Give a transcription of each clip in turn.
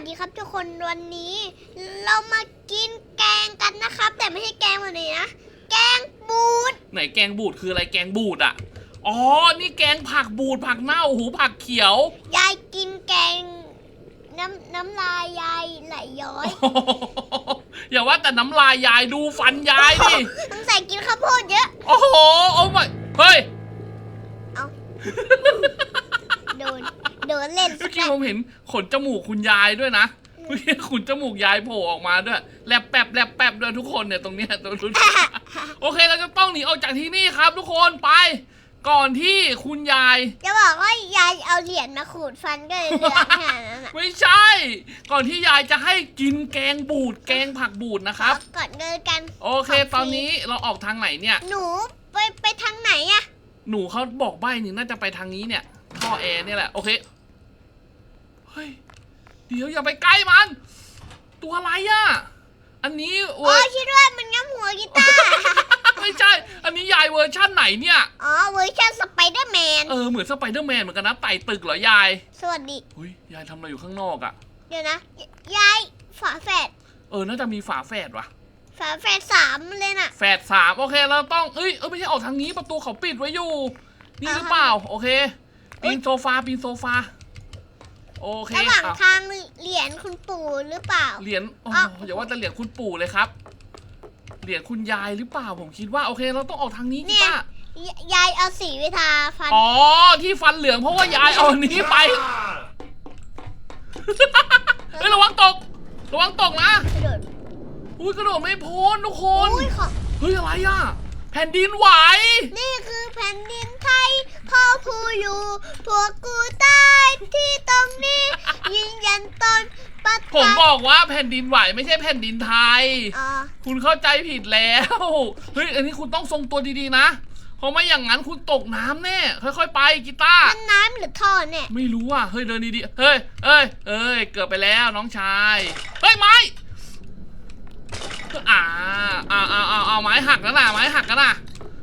สดีครับทุกคนวันนี้ เรามากินแกงกันนะครับ แต่ไม่ใช่แกงวันนี้นะแกงบูดไหนแกงบูดคืออะไรแกงบูดอะอ๋อนี่แกงผักบูดผักเน่าหูผักเขียวยายกินแกงน้ำน้ำลายยายไหลย้อยอย่าว่าแต่น้ำลายยายดูฟันยายดิต้องใส่กินข้าวโพดเยอะโอ้โหโอ้ไม่เฮ้ยโดน โดนเล่นเมื่อกี้ผมเห็นขนจมูกคุณยายด้วยนะเมื่อกี้ขนจมูกยายโผล่ออกมาด้วยแลบแป๊บแลบแป๊บด้วยทุกคนเนี่ยตรงเนี้ยตรงนู้นโอเคเราจะต้องหนีออกจากที่นี่ครับ ทุกคนไป ก่อนที่คุณยาย จะบอกว่ายายเอาเหรียญมาขูดฟันก็เลยเหลืองขนาดนั้นอะไม่ใช่ ก่อนที่ยายจะให้กินแกงบูด แกงผักบูดนะครับเอาก่อนเดินกัน โอเคตอนนี้เราออกทางไหนเนี่ย หนูไปไปทางไหนอะหนูเขาบอกใบ้นี่น่าจะไปทางนี้เนี่ยท่อแอร์เนี่ยแหละโอเค เฮ้ย เดี๋ยวอย่าไปใกล้มัน ตัวอะไรอะอันนี้อ๋เวออร์คิดว่ามันง้ำหัวกีตาร์ไม่ใช่ อันนี้ยายเวอร์ชั่นไหนเนี่ย อ๋อเวอร์ชันสไปเดอร์แมนเออเหมือนสไปเดอร์แมนเหมือนกันนะไต่ตึกเหรอยายสวัสดีเฮ้ยยายทำอะไรอยู่ข้างนอกอะเดี๋ยวนะยายฝาแฝดเออน่าจะมีฝาแฝดว่ะ ฝาแฝดสามเลยน่ะ แฝดสามโอเคเราต้องเอ้ยเออไม่ใช่ออกทางนี้ประตูเขาปิดไว้อยู่ นี่หรือเปล่า โอเคปีนโซฟาปีนโซฟา โอเคระหว่างอะทางเหรียญคุณปู่หรือเปล่า เหรียญโอ้อ้าว อย่าว่าแต่เหรียญคุณปู่เลยครับ เหรียญคุณยายหรือเปล่าผมคิดว่าโอเค เราต้องออกทางนี้เนี่กียตาร์ยยายเอาสีวิทาฟัน อ๋อที่ฟันเหลืองเพราะว่ายายเอาอันนี้ไป เฮ้ยระวังตก ระวังตกนะ กระโดดอุ้ยกระโดดไม่พ้นทุกคน อุ้ยขอเฮ้ยอะไรอะ แผ่นดินไหว นี่คือแผ่นดินไทยพ่อผู้อยู่พวกกูตายที่ตรงนี้ยืนยันตนปัตผมบอกว่าแผ่นดินไหวไม่ใช่แผ่นดินไทย อ๋อคุณเข้าใจผิดแล้ว เฮ้ย อันนี้คุณต้องทรงตัวดีๆนะ เพราะไม่อย่างนั้นคุณตกน้ำแน่ ค่อยๆ ไปกีตาร์ มันน้ำหรือท่อเนี่ยไม่รู้อะ เฮ้ย เดินดีๆ เฮ้ยเอ้ยเอ้ย เกือบไปแล้วน้องชาย เฮ้ย ไม้ อ่าอ่าอ่าอ่าอ่าไม้หักแล้วนะไม้หักแล้วนะ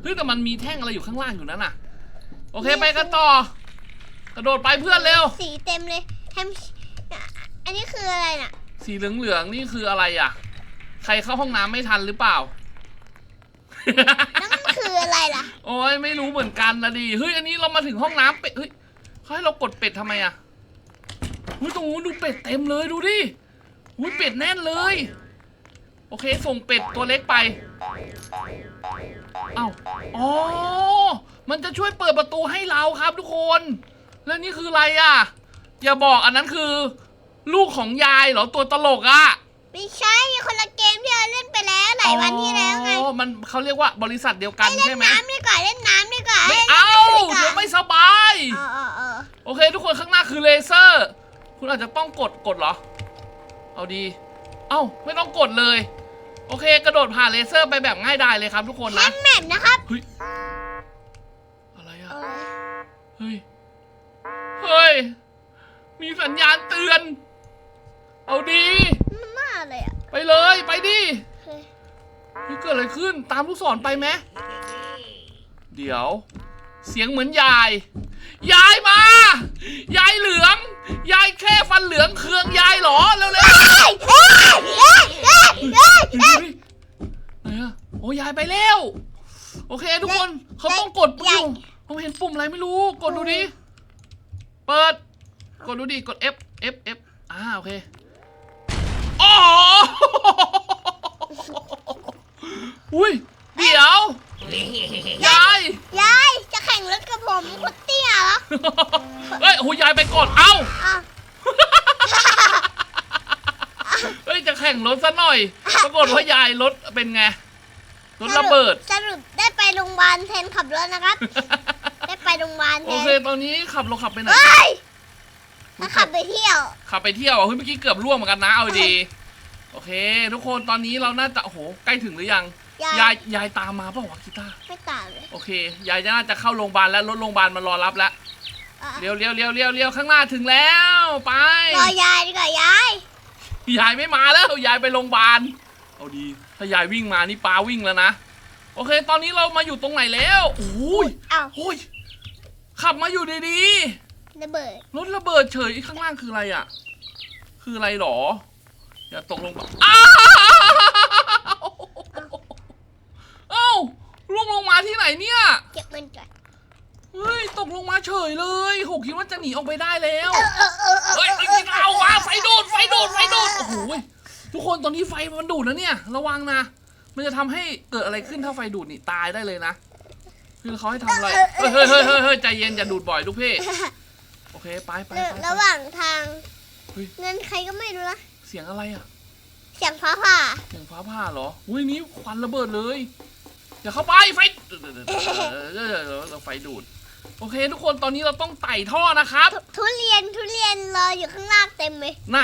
เฮ้ยแต่มันมีแท่งอะไรอยู่ข้างล่างอยู่นั่นน่ะ โอเคไปกันต่อ กระโดดไปเพื่อนเร็ว สีเต็มเลยแฮมอันนี้คืออะไรน่ะ สีเหลืองๆนี่คืออะไรอะ ใครเข้าห้องน้ำไม่ทันหรือเปล่านั่นมันคืออะไรล่ะ โอ้ยไม่รู้เหมือนกันนะดิเฮ้ยอันนี้เรามาถึงห้องน้ำเป็ดเฮ้ยเขาให้เรากดเป็ดทำไมอะเฮ้ยตรงนู้นดูเป็ดเต็มเลยดูดิอุ้ยเป็ดแน่นเลย โอเค ส่งเป็ดตัวเล็กไป เอ้า อ๋อ มันจะช่วยเปิดประตูให้เราครับทุกคน แล้วนี่คืออะไรอะ อย่าบอกอันนั้นคือ ลูกของยายเหรอตัวตลกอะ ไม่ใช่คนละเกมที่เราเล่นไปแล้วหลายวันที่แล้วไงอ๋อ มันเขาเรียกว่าบริษัทเดียวกันเล่นใช่ไหมน้ำดีกว่าเล่นน้ำดีกว่าไม่ล่นเอาน้ำดีกว่าเดี๋ยวไม่สบายเออเออเออโอเค ทุกคนข้างหน้าคือเลเซอร์ คุณอาจจะต้องกดกดเหรอ เอาดี เอ้าไม่ต้องกดเลย โอเค กระโดดผ่านเลเซอร์ไปแบบง่ายดายเลยครับทุกคนแฮนะมแมนนะครับ เฮ้ย อะไรอะเออเฮ้ย เฮ้ย มีสัญญาณเตือน เอาดี มันมาอะไรอะไปเลยไปดิเฮ้ยเฮ้ยเกิดอะไรขึ้นตามลูกศรไปไหมเดี๋ยว เสียงเหมือนยาย ยายมา ยายเหลือง ยายแค่ฟันเหลืองเคืองยายเหรอเร็วๆเฮ้ยเฮ้ยเฮ้ยเฮ้ยเฮ้ยเฮ้ยไหนอะโอ้ยายไปแล้ว โอเคทุกคนเขาต้องกดปุ่มผมเห็นปุ่มอะไรไม่รู้ กดดูดิ เปิด กดดูดิ กด F F F อ่าโอเคอ๋ออุ้ย เดี๋ยว ยาย ยายจะแข่ งรถกับผมคุณเตี้ยเหรอเฮ้ยโอ้ยยายไปก่อน เอ้า อะเฮ้ยจะแข่งรถซะหน่อย ปรากฏว่ายายรถเป็นไง รถระเบิด สรุปได้ไปโรงพยาบาลแทนขับรถนะครับ ได้ไปโรงพยาบาลแทโอนเคตอนนี้ขับเราขับไปไหน เฮ้ยถ้าขับไปเที่ยว ขับไปเที่ยวอะเฮ้ยเมื่อกี้เกือบล่วงเหมือนกันนะเอาดี โอเค ทุกคนตอนนี้เราน่าจะโอ้โหใกล้ถึงหรือยัง ยายยายยายตามมาเปล่าวะกีตาร์ไม่ต่างเลยโอเคยายน่าจะเข้าโรงพยาบาลแล้วรถโรงพยาบาลมารอรับแล้วอะเร็วเร็วเร็วเร็วเร็วข้างหน้าถึงแล้วไป รอยายดีกว่ายาย ยายไม่มาแล้ว ยายไปโรงพยาบาลเอาดี ถ้ายายวิ่งมานี่ปาวิ่งแล้วนะโอเค ตอนนี้เรามาอยู่ตรงไหนแล้วโอ้ยอ้าวโอ้ยขับมาอยู่ดีระเบิดๆรถระเบิดเฉยข้างล่างคืออะไรอะ คือคืออะไรหรอ อย่าตกลงมาอ้าวเอ้าล่วงลงมา ที่ไหนเนี่ย เก็บเงินก่อนเฮ้ยตกลงมาเฉยเลยโหคิดว่าจะหนีออกไปได้แล้วเออเออเออเออเฮ้ยเอไอ้อกินเอาวะไฟดูดไฟดูดไฟดูดโอ้โหยทุกคนตอนนี้ไฟมันดูดนะเนี่ย ระวังนะ มันจะทำให้เกิดอะไรขึ้นถ้าไฟดูดนี่ตายได้เลยนะ คือเขาให้ทำอะไร เฮ้ยเฮ้ยเฮ้ยเฮ้ยเฮ้ยใจเย็นอย่าดูดบ่อยลูกพี่ โอเคไปไประไประหว่างทางเฮ้ยเงินใครก็ไม่รู้นะ เสียงอะไรอะ เสียงฟ้าผ่า เสียงฟ้าผ่าเหรอ อุ้ยนี่ควันระเบิดเลย อย่าเข้าไปไฟ เราไฟดูด โอเค ทุกคนตอนนี้เราต้องไต่ท่อนะครับ ทุเรียนทุเรียนรออยู่ข้างล่างเต็มเลยไหน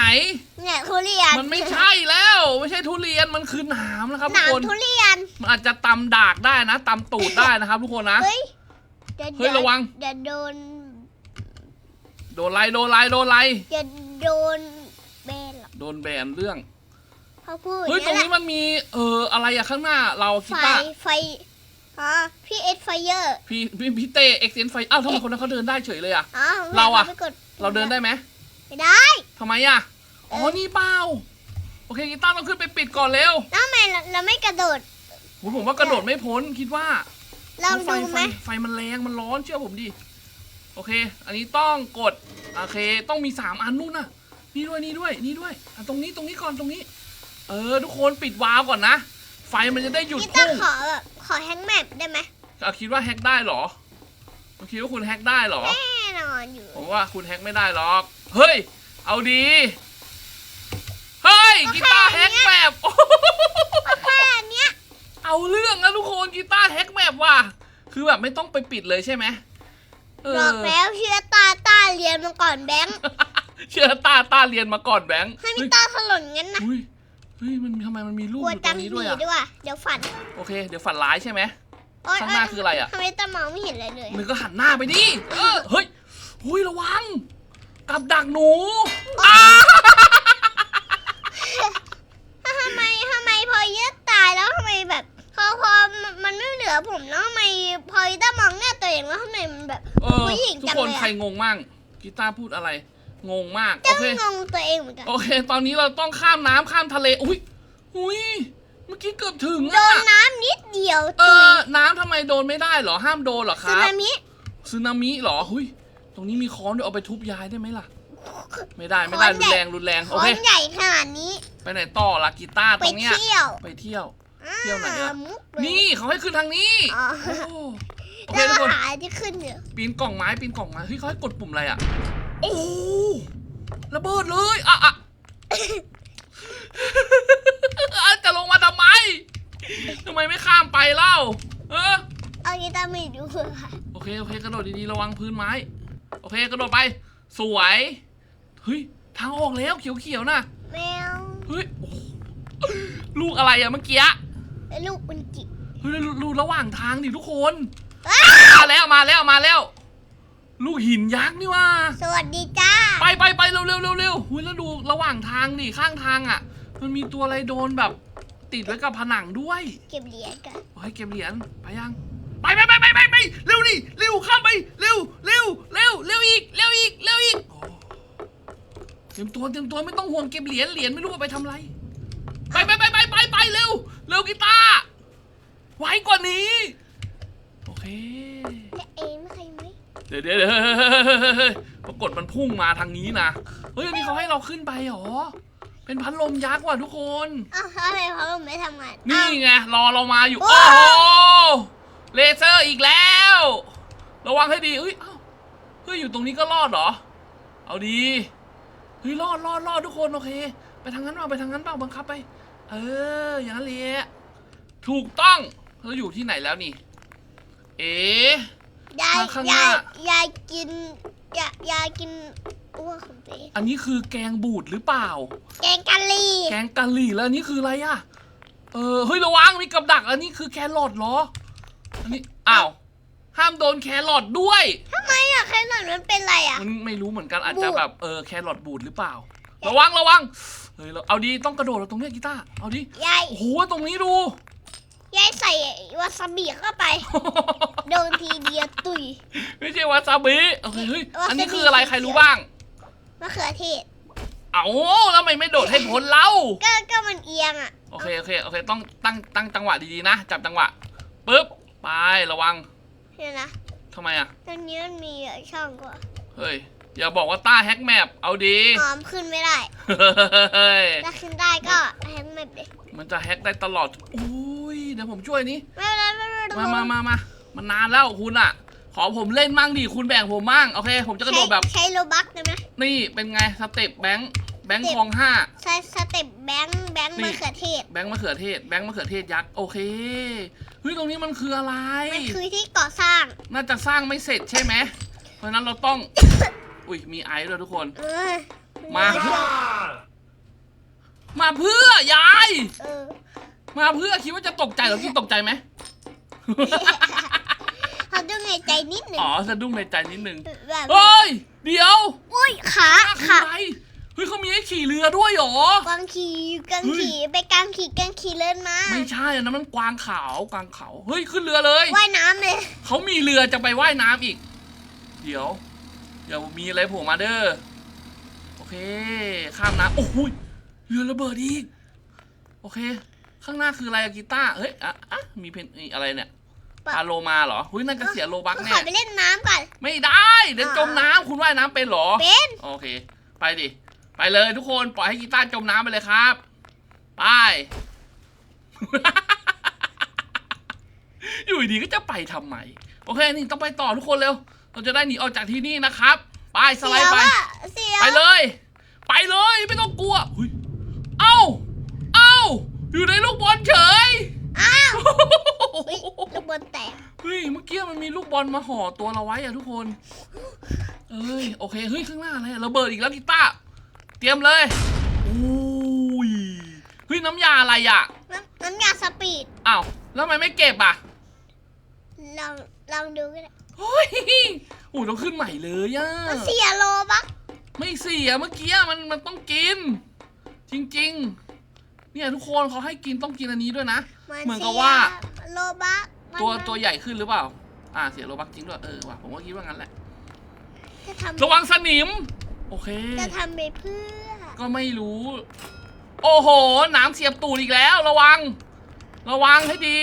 เนี่ยทุเรียนมันไม่ใช่แล้ว ไม่ใช่ทุเรียนมันคือหนามนะครับหทุกนามคน ทุเรียนมันอาจจะตำดากได้นะตำตูดได้นะครับ ทุกคนนะ เฮ้ยเดี๋เฮ้ยระวัง เดี๋ยวโดนโดนไล่โดนไล่โดนไล่เดี๋ยวโดนเบนหรอกโดนแบนเรื่องพอพูดเฮ้ยตรงนี้มันมีเอออะไรอะข้างหน้าเรากีไฟตาร์ไฟ อ๋อพี่เอสไฟเยอร์พี่พี่พี่เต้เอ็กเซนไฟอ้าวทำไมคนนั้นเขาเดินได้เฉยเลยอะอ๋อเราอะไปกดเราเดินได้ไหมไม่ได้ทำไมอะอ๋อนี่เปล่าโอเคกีตาร์ต้องขึ้นไปปิดก่อนเร็วแล้วทำไมเราเราไม่กระโดดโหผมว่ากระโดดไม่พ้นคิดว่าลองไฟดูไฟไหมไฟมันแรงมันร้อนเชื่อผมดิโอเค อันนี้ต้องกดโอเคต้องมีสามอันนู่นน่ะ นี่ด้วยนี่ด้วยนี่ด้วยอะตรงนี้ตรงนี้ก่อนตรงนี้ เออ ทุกคนปิดวาล์วก่อนนะไฟมันจะได้หยุดกีตาพุ่งร์ขอแบบ ขอแฮงแมปได้ไหมอะคิดว่าแฮกได้เหรอคุณคิดว่าคุณแฮกได้เหรอ แน่นอนอยู่ ผมว่าคุณแฮกไม่ได้หรอก เฮ้ย เอาดี เฮ้ย กีตาร์แฮกแบบแค่เนี้ยเอาเรื่องนะทุกคนกีตาร์แฮกแบบว่ะ คือแบบไม่ต้องไปปิดเลยใช่ไหมเออบอกแล้วเชื่อตาตาเรียนมาก่อนแบงค์ เชื่อตาตาเรียนมาก่อนแบงค์ให้มีเฮ้ยตาถล่นงั้นนะเฮ้ยเฮ้ยมันทำไมมันมีรูกปลัวอยู่ตรงจำนี้ผีด้วยอะด้วย เดี๋ยวฝันโอเคเดี๋ยวฝันร้ายใช่ไหม โอ๊ยข้างหน้าคืออะไรอะ ทำไมตามองไม่เห็นอะไรเลยมึงก็หันหน้าไปดิเออเฮ้ยหุยระวัง กับดักหนูอ้าทำไมทำไมพอเยอะตายแล้วทำไมแบบพอพอมันไม่เหลือผมแล้วทำไมพอตามองหน้าตัวเองแล้วทำไมมันแบบ เออผู้หญิงทุกจังคนเลยอะ ใครงงมั่งกีตาร์พูดอะไร งงมากจะโอเคงงตัวเองเหมือนกันโอเค ตอนนี้เราต้องข้ามน้ำข้ามทะเลอุ้ยอุ้ยเมื่อกี้เกือบถึงโดอะนน้ำนิดเดียวเอตุยอน้ำทำไมโดนไม่ได้เหรอห้ามโดนเหรอคสึรับนามิซึนามิเหรอหุยตรงนี้มีค้อนด้วยเอาไปทุบยายได้ไหมล่ะ ไม่ได้ไม่ได้ค้อนรุใหญ่นแรงรุนแรงคโอนเคใหญ่ขนาดนี้ไปไหนต่อล่ะกีตาร์ไปตรงเนี้ยเที่ยวไปเที่ยว เที่ยวไหนอะามุกเลยนี่เขาให้ขึ้นทางนี้ อ๋อโอ้ โอเคแล้วทุกคนหาที่ขึ้นเดี๋ยวปีนกล่องไม้ปีนกล่องไม้เฮ้ยเขาให้กดปุ่มอะไรอะ โอ้โหระเบิดเลยอะอะอะจะลงมาทำไมทำไมไม่ข้ามไปเล่า เออเอากีตาร์ไม่ดูค่ะโอเคโอเคกระโดดดีๆระวังพื้นไม้ โอเคกระโดดไป สวยเฮ้ยทางออกแล้วเขียวๆน่ะแมวเฮ้ยโอ้โหลูกอะไรอะเมื่อกี้และลูกอุนจิเฮ้ยลูลูระหว่างทางดิทุกคนอ้า มาแล้วมาแล้วมาแล้ว ลูกหินยักษ์นี่ว่า สวัสดีจ้า ไปไปไปเร็วเร็วเร็วเร็วหุ้ยแล้วดูระหว่างทางดิข้างทางอะ มันมีตัวอะไรโดนแบบ ติดไว้กับผนังด้วยเก็บเหรียญกันโอ้ยเก็บเหรียญไปยังไปไปไปไปไปไปเร็วดิเร็วข้ามไปเร็วเร็วเร็วเร็วอีกเร็วอีกเร็วอีกโอ้เตรียมตัวเตรียมตัวไม่ต้องห่วงเก็บเหรียญเหรียญไม่รู้ว่าไปทำอะไร ไปไปไปไปไปไปเร็วเร็วกีตาร์ไวกว่านี้โอ เคจะเอ็นใครไหมเดี๋ยวเดี๋ยวเดี๋ยวเฮ้ยปรากฏมันพุ่งมาทางนี้นะเฮ้ยอันนี้เขาให้เราขึ้นไปเหรอเป็นพัดลมยักษ์ว่ะทุกคน อ้าวทำไมเขาไม่ทำงานนี่อ้าวไงรอเรามาอยู่ โอ้โอ้โหเลเซอร์อีกแล้ว ระวังให้ดีเฮ้ยเอ้าเฮ้ยอยู่ตรงนี้ก็รอดเหรอ เอาดีเฮ้ยรอดรอดรอดทุกคนโอเค ไปทางนั้นเปล่าไปทางนั้นเปล่าบังคับไป เอออย่างนั้นเลยถูกต้องเราอยู่ที่ไหนแล้วนี่ เอ๊ะยายมาข้างหน้ายายยายกินยายยายกินอ้วกของตัวเองอันนี้คือแกงบูดหรือเปล่า แกงกะหรี่แกงกะหรี่แล้วอันนี้คืออะไรอะเออเฮ้ยระวังมีกับดัก อันนี้คือแครอทเหรอ อันนี้อ้าวห้ามโดนแครอทด้วย ทำไมอะแค่นั้นมันเป็นไรอะ มันไม่รู้เหมือนกันอาจบูจะดแบบเออแครอทบูดหรือเปล่า ระวังระวังเฮ้ยเราเอาดีต้องกระโดดเราตรงเนี้ยกีตาร์เอาดิยายโอ้โหตรงนี้ดู ยายใส่วาซาบิเข้าไปโดนทีเดียวตุย ไม่ใช่วาซาบิโอเคเฮ้ยวาซาบิอันนี้คืออะไรใครรู้บ้าง มะเขือเทศ เอาแล้วทำไมไม่โดดให้พ้นเล่า ก็ก็มันเอียงอะ โอเค โอเค โอเค ต้องตั้งตั้งจังหวะดีๆนะ จับจังหวะ ปึ๊บ ไประวังเดี๋ยวนะทำไมอะ ตอนนี้มันมีเยอะช่องกว่า เฮ้ย อย่าบอกว่าต้าแฮกแมป เอาดีหอมขึ้นไม่ได้ เฮ้ยถ้าขึ้นได้ก็แฮงไม่เป็นมันจะแฮกได้ตลอดอุ้ย เดี๋ยวผมช่วยนี้ไม่เป็นไรไม่เป็นไรมามามามามันนานแล้วคุณอะ ขอผมเล่นมั่งดิคุณแบ่งผมมั่งโอเค ผมจะกระโดดแบบใช้ใช้โลบักได้ไหมนี่เป็นไงสเต็ปแบงค์แบงค์สเต็ปคลองห้าใช้สเต็ปแบงค์แบงค์นี่มะเขือเทศแบงค์มะเขือเทศแบงค์มะเขือเทศยักษ์โอเคเฮ้ยตรงนี้มันคืออะไรมันคือที่ก่อสร้าง น่าจะสร้างไม่เสร็จใช่ไหมเพราะฉะนั้นเราต้อง อุ้ยมีไอซ์ด้วยทุกคนเออมา มาเพื่อยายเออ มาเพื่อคิดว่าจะตกใจเหรอคิดตกใจไหม เขาต้องในใจนิดหนึ่งอ๋อสะดุ้งในใจนิดนึงแบบเฮ้ย เดี๋ยวอุ้ยขาคือขาอะไรเฮ้ยเขามีให้ขี่เรือด้วยเหรอกางขี่กางเฮ้ยขี่ไปกางขี่กางขี่เล่นมา ไม่ใช่อันนั้นมันกวางขาวกวางขาวเฮ้ยขึ้นเรือเลยว่ายน้ำเลยเขามีเรือจะไปว่ายน้ำอีก เดี๋ยวเดี๋ยวมีอะไรโผล่มาเด้อโอเค ข้ามน้ำโอ้โหยเรือระเบิดอีก โอเค ข้างหน้าคืออะไรอะกีตาร์เฮ้ยอะอะมีเพนนี่อะไรเนี่ยพาโลมาเหรอเฮ้ยน่าจะเสียโลบักขแน่อไปเล่นน้ำก่อน ไม่ได้เดี๋ยวจมน้ำคุณว่ายน้ำเป็นเหรอ เป็น โอเค ไปดิ ไปเลยทุกคนปล่อยให้กีตาร์จมน้ำไปเลยครับ ไป อยู่ดีๆก็จะไปทำไม โอเค นี่ต้องไปต่อทุกคนเร็ว เราจะได้หนีออกจากที่นี่นะครับ ไปสไลเสียด์วไปอะเสียวไปเลย ไปเลย ไม่ต้องกลัวเฮ้ยเอ้าเอ้า อยู่ในลูกบอลเฉยอ้าวเฮ้ยลูกบอลแตกเฮ้ยเมื่อกี้มันมีลูกบอลมาห่อตัวเราไว้อะทุกคนเอ้ยโอเคเฮ้ยข้างหน้าอะไรอะระเบิดอีกแล้วกีตาร์เตรียมเลยอุ้ยเฮ้ยน้ำยาอะไรอะน้ำน้ำยาสปีดอ้าวแล้วทำไมไม่เก็บอะลองลองดูก็ได้เฮ้ยโอ้ต้องขึ้นใหม่เลยอะมันเสียโลบักไม่เสียเมื่อกี้มันมันต้องกิน จริงๆ เนี่ยทุกคนเขาให้กินต้องกินอันนี้ด้วยนะ เหมือนกับว่า โลบักมันตัวตัวใหญ่ขึ้นหรือเปล่า อ่าเสียโลบักจริงด้วยเออว่ะผมก็คิดว่างั้นแหละจะทำระวังสนิม โอเค จะทำไปเพื่อ ก็ไม่รู้ โอ้โหหนามเสียบตูดอีกแล้ว ระวัง ระวังให้ดี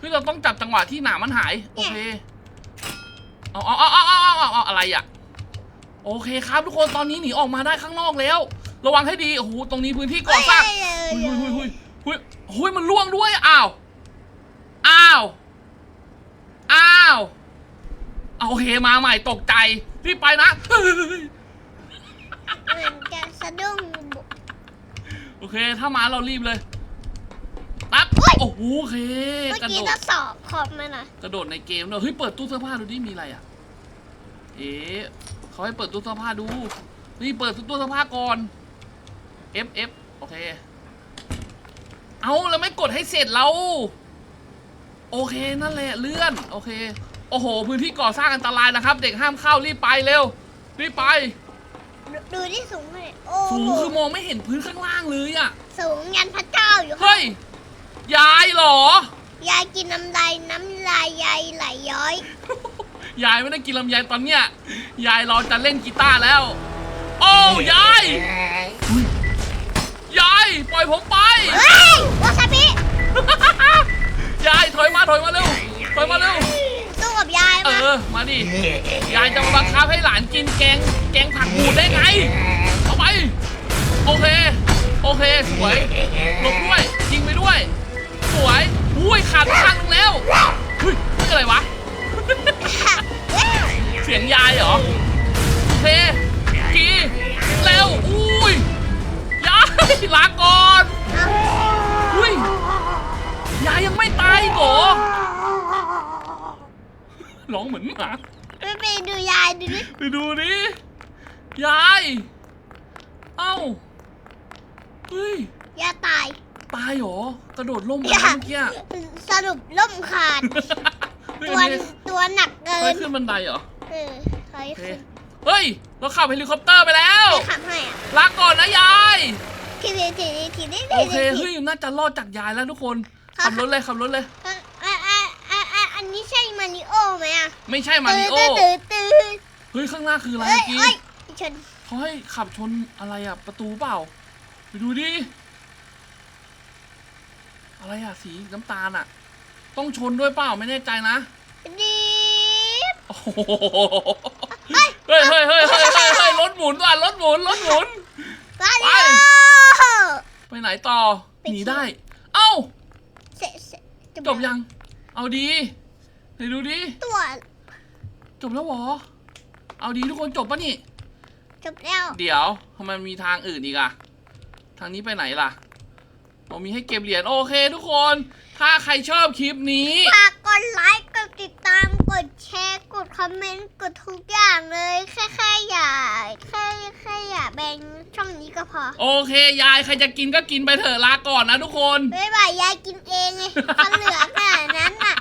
คือเราต้องจับจังหวะที่หนามมันหาย โอเคเอาเอาเอาเอาเอาเอาเอาอะไรอะ โอเคครับทุกคนตอนนี้หนีออกมาได้ข้างนอกแล้ว ระวังให้ดีโอ้โหตรงนี้พื้นที่ก่อสร้างเฮ้ยหุยหุยหุยหุยหุยหุยมันล่วงด้วยอ้าวอ้าวอ้าวเอาโอเคมาใหม่ตกใจรีบไปนะเฮ้ยเหมือนจะสะดุ้งโอเค ถ้ามาเรารีบเลยปั๊บโอ้โหโอเคเมื่อกระกี้โดทดดสอบขอบมันอะกระโดดในเกมเลยเฮ้ยเปิดตู้เสื้อผ้าดูดิมีอะไรอะ เอ๊ะเขาให้เปิดตู้เสื้อผ้าดู นี่เปิดตู้เสื้อผ้าก่อน F F โอเค เอาแล้วไม่กดให้เสร็จเราโอเคนั่นแหละเลื่อนโอเค โอ้โห พื้นที่ก่อสร้างอันตรายนะครับ เด็กห้ามเข้ารีบไปเร็วรีบไป ดูดูที่สูงเลยโอ้สูงโหคือมองไม่เห็นพื้นข้างล่างเลยอะสูงยันพระเจ้าอยู่ค่ะเฮ้ยยายเหรอ ยายกินน้ำลายน้ำลายยายไหลย้อย ยายไม่ได้กินลำไยตอนเนี้ยยายรอจะเล่นกีตาร์แล้ว โอ้ยาย ยายปล่อยผมไป เฮ้ยวาซาบิยายถอยมาถอยมาเร็วถอยมาเร็ว สู้กับยายเอมาอ มาดิยายจะมาบังคับให้หลานกินแกง แกงผักบูดได้ไงเอาไป โอเค โอเค สวยหลบด้วย ยิงไปด้วย สวย อุ้ยขาดข้างนึงแล้วเฮ้ยนี่อะไรวะเสียงยายเหรอ โอเคกีเร็วอุ้ยยาย ลาก่อนอุ้ยยายยังไม่ตายอีกเหรอร้องเหมือนหมาไปไปดูยายดูดิไปดูดิยาย เอ้า เฮ้ย ยายตาย ตายเหรอ กระโดดล่มไปอย่าเมื่อกี้อะสรุปล่มขาดเฮ้ยตัวอันนี้ตัวหนักเกิเฮ้ยนขึ้นบันไดเหรอเออถอยโอเคขึ้นเฮ้ย เราขับเฮลิคอปเตอร์ไปแล้วไปขับให้อะ ลาก่อนนะยาย ทีนี้ทีนี้ทีนี้โอเคทีเฮ้ยน่าจะรอดจากยายแล้วทุกคนขับรถเลยขับรถเลยอะอะอะอะอะอันนี้ใช่มาริโอไหมอะไม่ใช่มาริโอตื่นตื่นตื่นเฮ้ยข้างหน้าคืออะไรเอ้ยเมื่อกี้เอ้ยชนเขาให้ขับชนอะไรอะประตูเปล่าไปดูดิอะไรอะสีน้ำตาลอะต้องชนด้วยเปล่าไม่แน่ใจนะดีบโอ้โหเฮ้ยเฮ้ยเฮ้ยเฮ้ยเฮ้ยเฮ้ยเฮ้ยรถหมุนว่ะรถหมุนรถหมุน ไปไปเลยไปไหนต่อไปหนีที่ได้ เอ้า เสร็จเสร็จจบยัง เอาดีไหนดูดิ ตัวจบแล้วเหรอ เอาดีทุกคนจบปะนี่ จบแล้วเดี๋ยวทำไมมันมีทางอื่นอีกอะทางนี้ไปไหนล่ะผมมีให้เก็บเหรียญโอเคทุกคน ถ้าใครชอบคลิปนี้ ฝากกดไลค์กดติดตามก ดแชร์กดคอมเมนต์กดทุกอย่างเลยแค่แค่อย่าแค่แค่อย่าแบ่งช่องนี้ก็พอโอเค ยายใครจะกินก็กินไปเถอะลาก่อนนะทุกคน บ๊ายบายยายกินเองไงฟันเหลืองอะ